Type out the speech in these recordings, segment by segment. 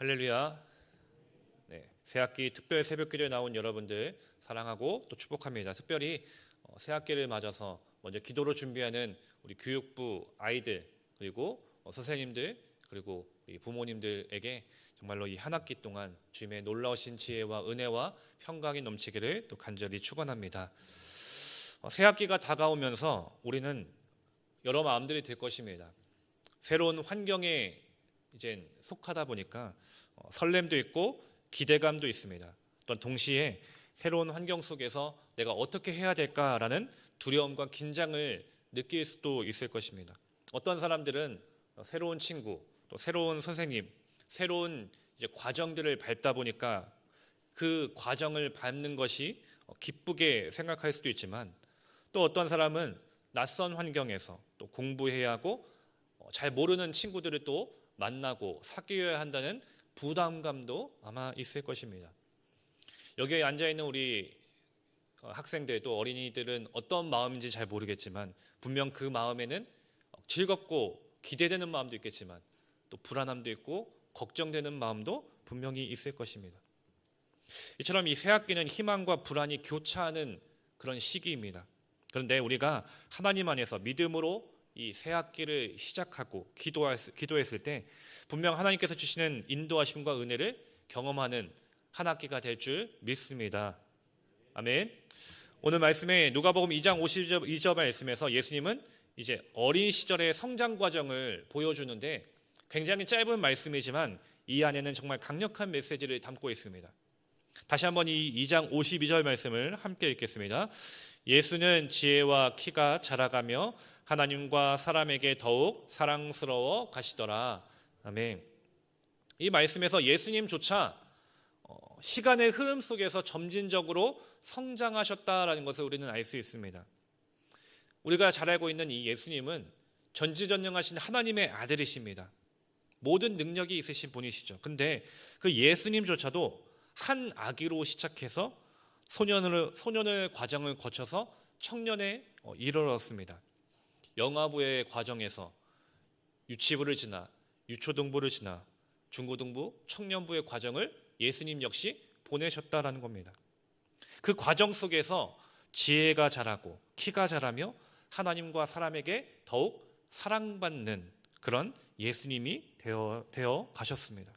할렐루야. 네, 새학기 특별 새벽 기도에 나온 여러분들 사랑하고 또 축복합니다. 특별히 어, 새학기를 맞아서 먼저 기도로 준비하는 우리 교육부 아이들 그리고 어, 선생님들 그리고 부모님들에게 정말로 이 한 학기 동안 주님의 놀라우신 지혜와 은혜와 평강이 넘치기를 또 간절히 축원합니다. 어, 새 학기가 다가오면서 우리는 여러 마음들이 들 것입니다. 새로운 환경에 이제 속하다 보니까 어, 설렘도 있고 기대감도 있습니다. 또한 동시에 새로운 환경 속에서 내가 어떻게 해야 될까라는 두려움과 긴장을 느낄 수도 있을 것입니다. 어떤 사람들은 어, 새로운 친구, 또 새로운 선생님, 새로운 이제 과정들을 밟다 보니까 그 과정을 밟는 것이 어, 기쁘게 생각할 수도 있지만 또 어떤 사람은 낯선 환경에서 또 공부해야 하고 어, 잘 모르는 친구들을 또 만나고 사귀어야 한다는 부담감도 아마 있을 것입니다. 여기에 앉아 있는 우리 어, 학생들 또 어린이들은 어떤 마음인지 잘 모르겠지만 분명 그 마음에는 즐겁고 기대되는 마음도 있겠지만 또 불안함도 있고 걱정되는 마음도 분명히 있을 것입니다. 이처럼 이 새학기는 희망과 불안이 교차하는 그런 시기입니다. 그런데 우리가 하나님 안에서 믿음으로 이 새학기를 시작하고 기도했을 때 분명 하나님께서 주시는 인도하심과 은혜를 경험하는 한 학기가 될 줄 믿습니다. 아멘. 오늘 말씀에 누가복음 2장 52절 말씀에서 예수님은 이제 어린 시절의 성장 과정을 보여주는데 굉장히 짧은 말씀이지만 이 안에는 정말 강력한 메시지를 담고 있습니다. 다시 한번 이 2장 52절 말씀을 함께 읽겠습니다. 예수는 지혜와 키가 자라가며 하나님과 사람에게 더욱 사랑스러워 가시더라. 아멘. 이 말씀에서 예수님조차 어, 시간의 흐름 속에서 점진적으로 성장하셨다라는 것을 우리는 알 수 있습니다. 우리가 잘 알고 있는 이 예수님은 전지전능하신 하나님의 아들이십니다. 모든 능력이 있으신 분이시죠. 근데 그 예수님조차도 한 아기로 시작해서 소년을 소년의 과정을 거쳐서 청년에 어, 이르렀습니다. 영아부의 과정에서 유치부를 지나 유초등부를 지나 중고등부, 청년부의 과정을 예수님 역시 보내셨다라는 겁니다. 그 과정 속에서 지혜가 자라고 키가 자라며 하나님과 사람에게 더욱 사랑받는 그런 예수님이 되어, 되어 가셨습니다.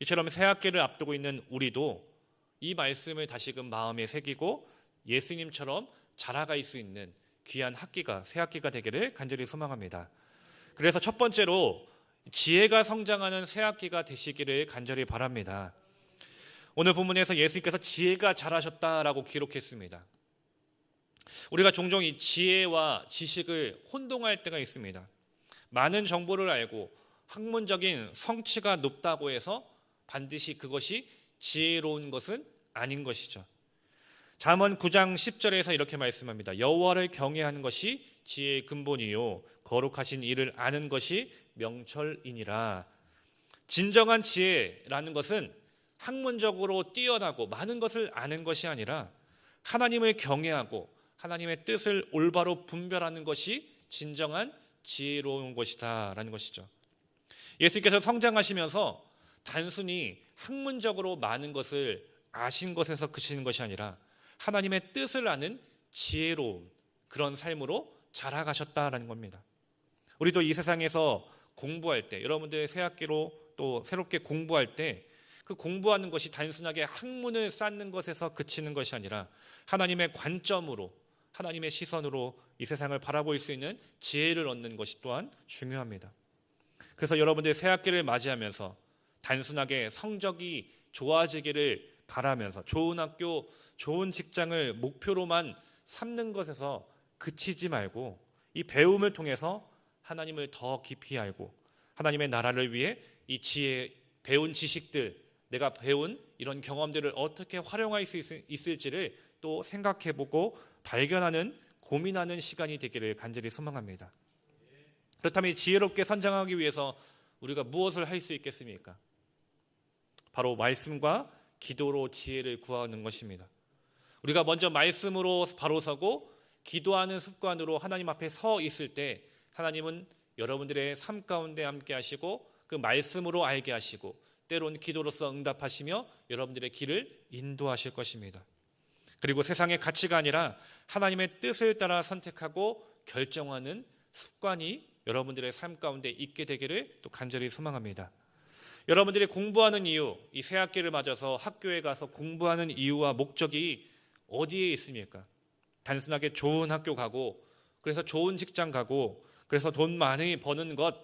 이처럼 새학기를 앞두고 있는 우리도 이 말씀을 다시금 마음에 새기고 예수님처럼 자라갈 수 있는 귀한 학기가 새 학기가 되기를 간절히 소망합니다. 그래서 첫 번째로 지혜가 성장하는 새 학기가 되시기를 간절히 바랍니다. 오늘 본문에서 예수님께서 지혜가 잘하셨다라고 기록했습니다. 우리가 종종 이 지혜와 지식을 혼동할 때가 있습니다. 많은 정보를 알고 학문적인 성취가 높다고 해서 반드시 그것이 지혜로운 것은 아닌 것이죠. 잠언 9장 10절에서 이렇게 말씀합니다. 여호와를 경외하는 것이 지혜의 근본이요 거룩하신 일을 아는 것이 명철이니라. 진정한 지혜라는 것은 학문적으로 뛰어나고 많은 것을 아는 것이 아니라 하나님을 경외하고 하나님의 뜻을 올바로 분별하는 것이 진정한 지혜로운 것이다라는 것이죠. 예수께서 성장하시면서 단순히 학문적으로 많은 것을 아신 것에서 그치는 것이 아니라 하나님의 뜻을 아는 지혜로운 그런 삶으로 자라가셨다라는 겁니다. 우리도 이 세상에서 공부할 때 여러분들 새 학기로 또 새롭게 공부할 때 그 공부하는 것이 단순하게 학문을 쌓는 것에서 그치는 것이 아니라 하나님의 관점으로 하나님의 시선으로 이 세상을 바라볼 수 있는 지혜를 얻는 것이 또한 중요합니다. 그래서 여러분들 새 학기를 맞이하면서 단순하게 성적이 좋아지기를 바라면서 좋은 학교, 좋은 직장을 목표로만 삼는 것에서 그치지 말고 이 배움을 통해서 하나님을 더 깊이 알고 하나님의 나라를 위해 이 지혜, 배운 지식들, 내가 배운 이런 경험들을 어떻게 활용할 수 있을지를 또 생각해보고 발견하는 고민하는 시간이 되기를 간절히 소망합니다. 그렇다면 지혜롭게 선장하기 위해서 우리가 무엇을 할 수 있겠습니까? 바로 말씀과 기도로 지혜를 구하는 것입니다. 우리가 먼저 말씀으로 바로 서고 기도하는 습관으로 하나님 앞에 서 있을 때 하나님은 여러분들의 삶 가운데 함께 하시고 그 말씀으로 알게 하시고 때론 기도로서 응답하시며 여러분들의 길을 인도하실 것입니다. 그리고 세상의 가치가 아니라 하나님의 뜻을 따라 선택하고 결정하는 습관이 여러분들의 삶 가운데 있게 되기를 또 간절히 소망합니다. 여러분들이 공부하는 이유, 이 새학기를 맞아서 학교에 가서 공부하는 이유와 목적이 어디에 있습니까? 단순하게 좋은 학교 가고 그래서 좋은 직장 가고 그래서 돈 많이 버는 것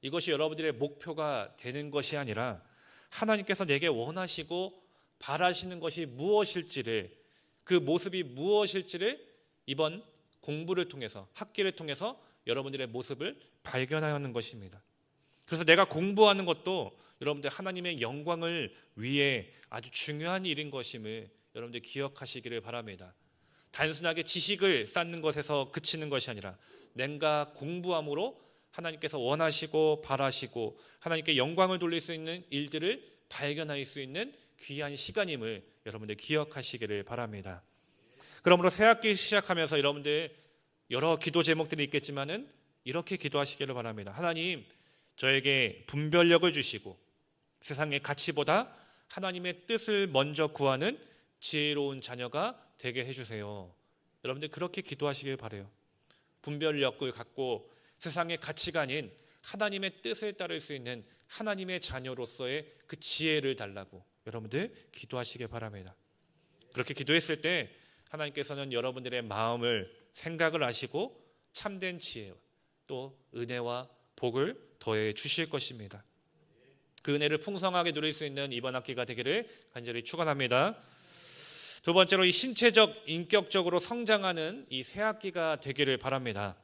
이것이 여러분들의 목표가 되는 것이 아니라 하나님께서 내게 원하시고 바라시는 것이 무엇일지를 그 모습이 무엇일지를 이번 공부를 통해서 학기를 통해서 여러분들의 모습을 발견하는 것입니다. 그래서 내가 공부하는 것도 여러분들 하나님의 영광을 위해 아주 중요한 일인 것임을 여러분들 기억하시기를 바랍니다. 단순하게 지식을 쌓는 것에서 그치는 것이 아니라 내가 공부함으로 하나님께서 원하시고 바라시고 하나님께 영광을 돌릴 수 있는 일들을 발견할 수 있는 귀한 시간임을 여러분들 기억하시기를 바랍니다. 그러므로 새 학기 시작하면서 여러분들 여러 기도 제목들이 있겠지만은 이렇게 기도하시기를 바랍니다. 하나님 저에게 분별력을 주시고 세상의 가치보다 하나님의 뜻을 먼저 구하는 지혜로운 자녀가 되게 해주세요. 여러분들 그렇게 기도하시길 바래요. 분별력을 갖고 세상의 가치가 아닌 하나님의 뜻을 따를 수 있는 하나님의 자녀로서의 그 지혜를 달라고 여러분들 기도하시길 바랍니다. 그렇게 기도했을 때 하나님께서는 여러분들의 마음을 생각을 아시고 참된 지혜 또 은혜와 복을 더해 주실 것입니다. 그 은혜를 풍성하게 누릴 수 있는 이번 학기가 되기를 간절히 축원합니다. 두 번째로 이 신체적 인격적으로 성장하는 이 새 학기가 되기를 바랍니다.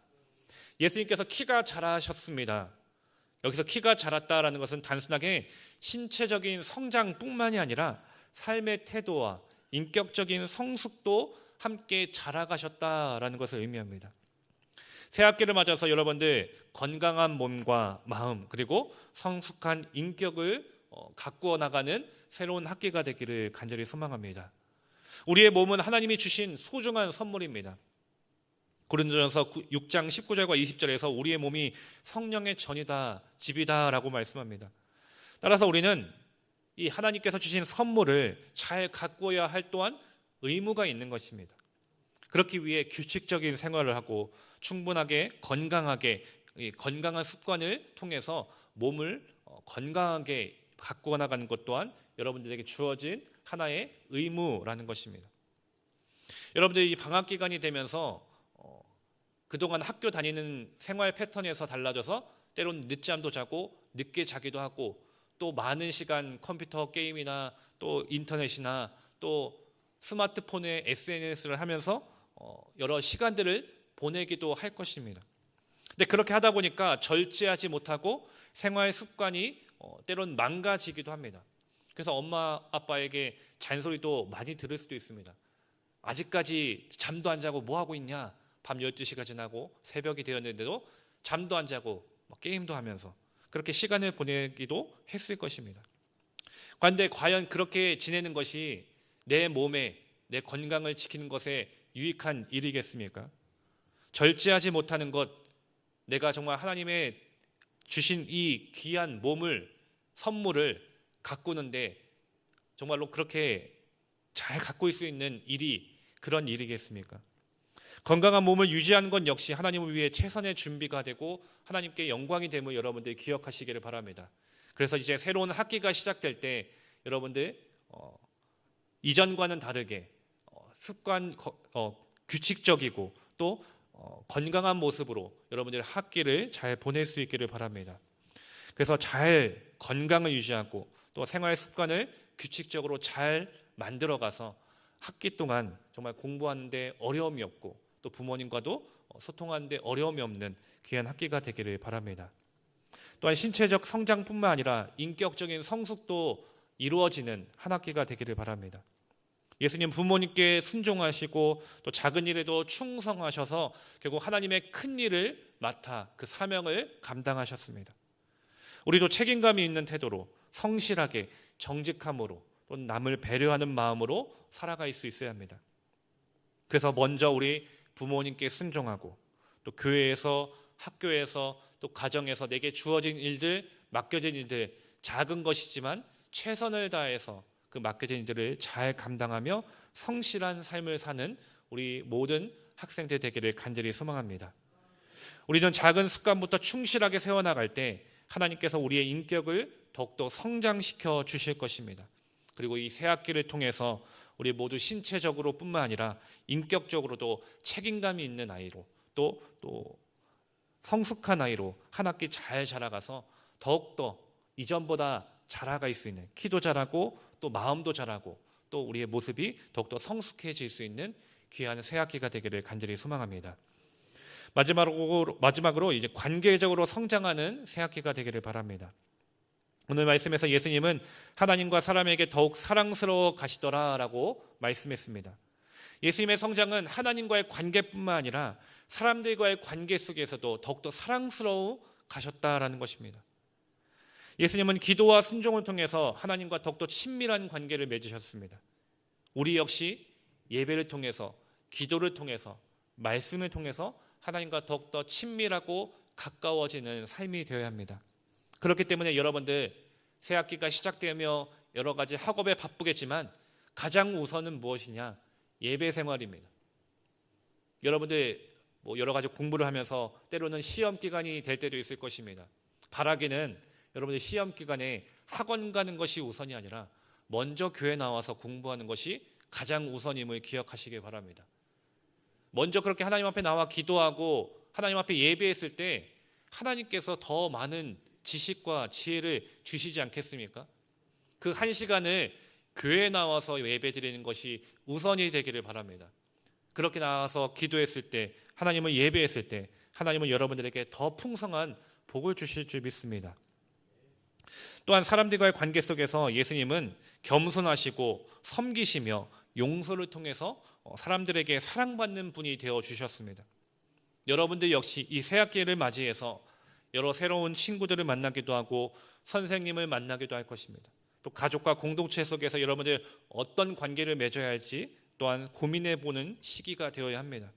예수님께서 키가 자라셨습니다. 여기서 키가 자랐다라는 것은 단순하게 신체적인 성장뿐만이 아니라 삶의 태도와 인격적인 성숙도 함께 자라가셨다라는 것을 의미합니다. 새 학기를 맞아서 여러분들 건강한 몸과 마음 그리고 성숙한 인격을 어, 가꾸어 나가는 새로운 학기가 되기를 간절히 소망합니다. 우리의 몸은 하나님이 주신 소중한 선물입니다. 고린도전서 6장 19절과 20절에서 우리의 몸이 성령의 전이다, 집이다라고 말씀합니다. 따라서 우리는 이 하나님께서 주신 선물을 잘 가꾸어야 할 또한 의무가 있는 것입니다. 그렇기 위해 규칙적인 생활을 하고 충분하게 건강하게 건강한 습관을 통해서 몸을 어, 건강하게 가꾸어 나가는 것 또한 여러분들에게 주어진 하나의 의무라는 것입니다. 여러분들 이 방학 기간이 되면서 어, 그동안 학교 다니는 생활 패턴에서 달라져서 때론 늦잠도 자고 늦게 자기도 하고 또 많은 시간 컴퓨터 게임이나 또 인터넷이나 또 스마트폰에 SNS를 하면서 어, 여러 시간들을 보내기도 할 것입니다. 근데 그렇게 하다 보니까 절제하지 못하고 생활 습관이 어, 때론 망가지기도 합니다. 그래서 엄마 아빠에게 잔소리도 많이 들을 수도 있습니다. 아직까지 잠도 안 자고 뭐 하고 있냐? 밤 12시가 지나고 새벽이 되었는데도 잠도 안 자고 게임도 하면서 그렇게 시간을 보내기도 했을 것입니다. 그런데 과연 그렇게 지내는 것이 내 몸에 내 건강을 지키는 것에 유익한 일이겠습니까? 절제하지 못하는 것, 내가 정말 하나님의 주신 이 귀한 몸을 선물을 가꾸는데 정말로 그렇게 잘 있을 수 있는 일이 그런 일이겠습니까? 건강한 몸을 유지하는 건 역시 하나님을 위해 최선의 준비가 되고 하나님께 영광이 됨을 여러분들 기억하시기를 바랍니다. 그래서 이제 새로운 학기가 시작될 때 여러분들 어, 이전과는 다르게 어, 습관 어, 규칙적이고 또 어, 건강한 모습으로 여러분들 학기를 잘 보낼 수 있기를 바랍니다. 그래서 잘 건강을 유지하고 또 생활 습관을 규칙적으로 잘 만들어가서 학기 동안 정말 공부하는데 어려움이 없고 또 부모님과도 어, 소통하는데 어려움이 없는 귀한 학기가 되기를 바랍니다. 또한 신체적 성장뿐만 아니라 인격적인 성숙도 이루어지는 한 학기가 되기를 바랍니다. 예수님 부모님께 순종하시고 또 작은 일에도 충성하셔서 결국 하나님의 큰 일을 맡아 그 사명을 감당하셨습니다. 우리도 책임감이 있는 태도로 성실하게 정직함으로 또 남을 배려하는 마음으로 살아갈 수 있어야 합니다. 그래서 먼저 우리 부모님께 순종하고 또 교회에서 학교에서 또 가정에서 내게 주어진 일들 맡겨진 일들 작은 것이지만 최선을 다해서 그 맡겨진 일들을 잘 감당하며 성실한 삶을 사는 우리 모든 학생들 되기를 간절히 소망합니다. 우리는 작은 습관부터 충실하게 세워나갈 때 하나님께서 우리의 인격을 더욱더 성장시켜 주실 것입니다. 그리고 이 새 학기를 통해서 우리 모두 신체적으로뿐만 아니라 인격적으로도 책임감이 있는 아이로 또 또 성숙한 아이로 한 학기 잘 자라가서 더욱더 이전보다 자라갈 수 있는 키도 자라고 또 마음도 자라고 또 우리의 모습이 더욱더 성숙해질 수 있는 귀한 새 학기가 되기를 간절히 소망합니다. 마지막으로 마지막으로 이제 관계적으로 성장하는 새 학기가 되기를 바랍니다. 오늘 말씀에서 예수님은 하나님과 사람에게 더욱 사랑스러워 가시더라라고 말씀했습니다. 예수님의 성장은 하나님과의 관계뿐만 아니라 사람들과의 관계 속에서도 더욱더 사랑스러워 가셨다라는 것입니다. 예수님은 기도와 순종을 통해서 하나님과 더욱더 친밀한 관계를 맺으셨습니다. 우리 역시 예배를 통해서 기도를 통해서 말씀을 통해서 하나님과 더욱더 친밀하고 가까워지는 삶이 되어야 합니다. 그렇기 때문에 여러분들 새 학기가 시작되며 여러 가지 학업에 바쁘겠지만 가장 우선은 무엇이냐? 예배 생활입니다. 여러분들 뭐 여러 가지 공부를 하면서 때로는 시험 기간이 될 때도 있을 것입니다. 바라기는 여러분들 시험 기간에 학원 가는 것이 우선이 아니라 먼저 교회 나와서 공부하는 것이 가장 우선임을 기억하시기 바랍니다. 먼저 그렇게 하나님 앞에 나와 기도하고 하나님 앞에 예배했을 때 하나님께서 더 많은 지식과 지혜를 주시지 않겠습니까? 그 한 시간을 교회에 나와서 예배 드리는 것이 우선이 되기를 바랍니다. 그렇게 나와서 기도했을 때 하나님을 예배했을 때 하나님은 여러분들에게 더 풍성한 복을 주실 줄 믿습니다. 또한 사람들과의 관계 속에서 예수님은 겸손하시고 섬기시며 용서를 통해서 어, 사람들에게 사랑받는 분이 되어 주셨습니다. 여러분들 역시 이 새학기를 맞이해서 여러 새로운 친구들을 만나기도 하고 선생님을 만나기도 할 것입니다. 또 가족과 공동체 속에서 여러분들 어떤 관계를 맺어야 할지 또한 고민해 보는 시기가 되어야 합니다.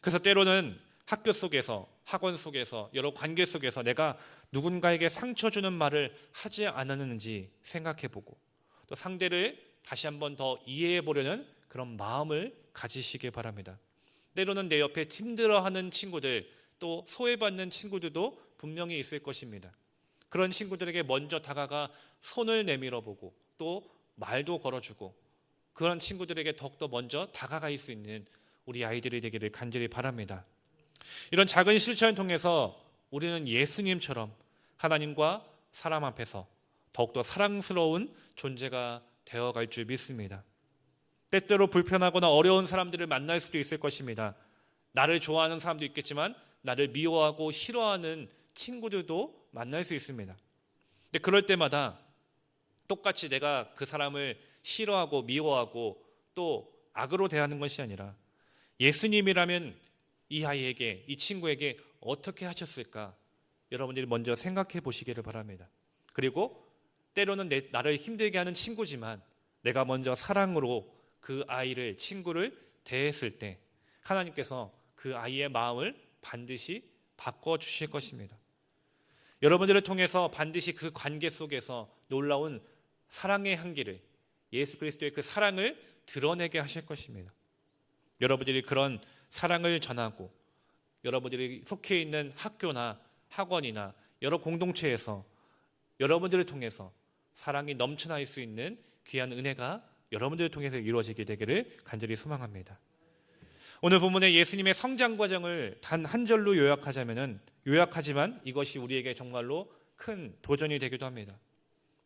그래서 때로는 학교 속에서 학원 속에서 여러 관계 속에서 내가 누군가에게 상처 주는 말을 하지 않았는지 생각해 보고 또 상대를 다시 한번 더 이해해 보려는 그런 마음을 가지시길 바랍니다. 때로는 내 옆에 힘들어하는 친구들 또 소외받는 친구들도 분명히 있을 것입니다. 그런 친구들에게 먼저 다가가 손을 내밀어 보고 또 말도 걸어주고 그런 친구들에게 더욱더 먼저 다가갈 수 있는 우리 아이들이 되기를 간절히 바랍니다. 이런 작은 실천을 통해서 우리는 예수님처럼 하나님과 사람 앞에서 더욱더 사랑스러운 존재가 되어갈 줄 믿습니다. 때때로 불편하거나 어려운 사람들을 만날 수도 있을 것입니다. 나를 좋아하는 사람도 있겠지만 나를 미워하고 싫어하는 친구들도 만날 수 있습니다. 근데 그럴 때마다 똑같이 내가 그 사람을 싫어하고 미워하고 또 악으로 대하는 것이 아니라 예수님이라면 이 아이에게 이 친구에게 어떻게 하셨을까? 여러분들이 먼저 생각해 보시기를 바랍니다. 그리고 때로는 내, 나를 힘들게 하는 친구지만 내가 먼저 사랑으로 그 아이를 친구를 대했을 때 하나님께서 그 아이의 마음을 반드시 바꿔 주실 것입니다. 여러분들을 통해서 반드시 그 관계 속에서 놀라운 사랑의 향기를 예수 그리스도의 그 사랑을 드러내게 하실 것입니다. 여러분들이 그런 사랑을 전하고 여러분들이 속해 있는 학교나 학원이나 여러 공동체에서 여러분들을 통해서 사랑이 넘쳐날 수 있는 귀한 은혜가 여러분들을 통해서 이루어지게 되기를 간절히 소망합니다. 오늘 본문의 예수님의 성장 과정을 단 한 절로 요약하자면은 요약하지만 이것이 우리에게 정말로 큰 도전이 되기도 합니다.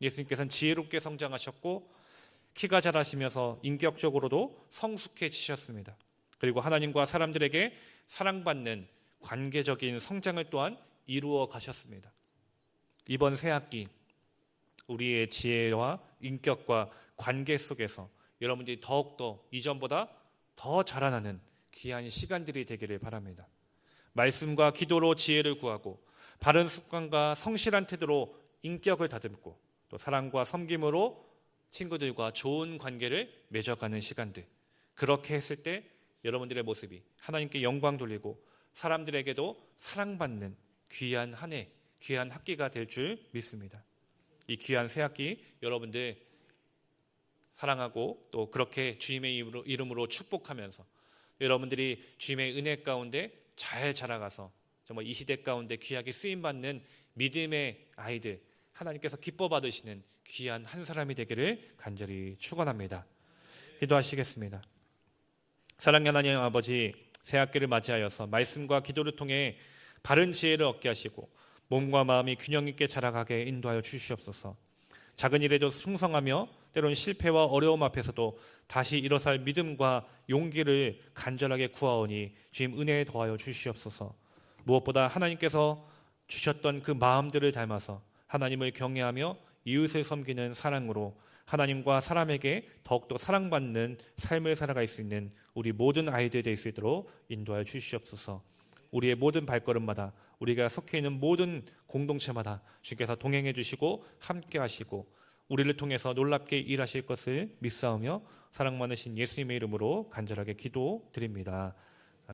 예수님께서는 지혜롭게 성장하셨고 키가 자라시면서 인격적으로도 성숙해지셨습니다. 그리고 하나님과 사람들에게 사랑받는 관계적인 성장을 또한 이루어 가셨습니다. 이번 새 학기 우리의 지혜와 인격과 관계 속에서 여러분들이 더욱더 이전보다 더 자라나는 귀한 시간들이 되기를 바랍니다. 말씀과 기도로 지혜를 구하고 바른 습관과 성실한 태도로 인격을 다듬고 또 사랑과 섬김으로 친구들과 좋은 관계를 맺어가는 시간들. 그렇게 했을 때 여러분들의 모습이 하나님께 영광 돌리고 사람들에게도 사랑받는 귀한 한 해, 귀한 학기가 될 줄 믿습니다. 이 귀한 새 학기 여러분들 사랑하고 또 그렇게 주님의 이름으로 축복하면서 여러분들이 주님의 은혜 가운데 잘 자라가서 정말 이 시대 가운데 귀하게 쓰임 받는 믿음의 아이들 하나님께서 기뻐 받으시는 귀한 한 사람이 되기를 간절히 축원합니다. 기도하시겠습니다. 사랑의 하나님 아버지 새 학기를 맞이하여서 말씀과 기도를 통해 바른 지혜를 얻게 하시고 몸과 마음이 균형 있게 자라가게 인도하여 주시옵소서. 작은 일에도 충성하며 때로는 실패와 어려움 앞에서도 다시 일어설 믿음과 용기를 간절하게 구하오니 주님 은혜에 더하여 주시옵소서. 무엇보다 하나님께서 주셨던 그 마음들을 닮아서 하나님을 경외하며 이웃을 섬기는 사랑으로 하나님과 사람에게 더욱더 사랑받는 삶을 살아갈 수 있는 우리 모든 아이들 될수 있도록 인도하여 주시옵소서. 우리의 모든 발걸음마다 우리가 속해 있는 모든 공동체마다 주께서 동행해 주시고 함께 하시고 우리를 통해서 놀랍게 일하실 것을 믿사오며 사랑 많으신 예수님의 이름으로 간절하게 기도드립니다.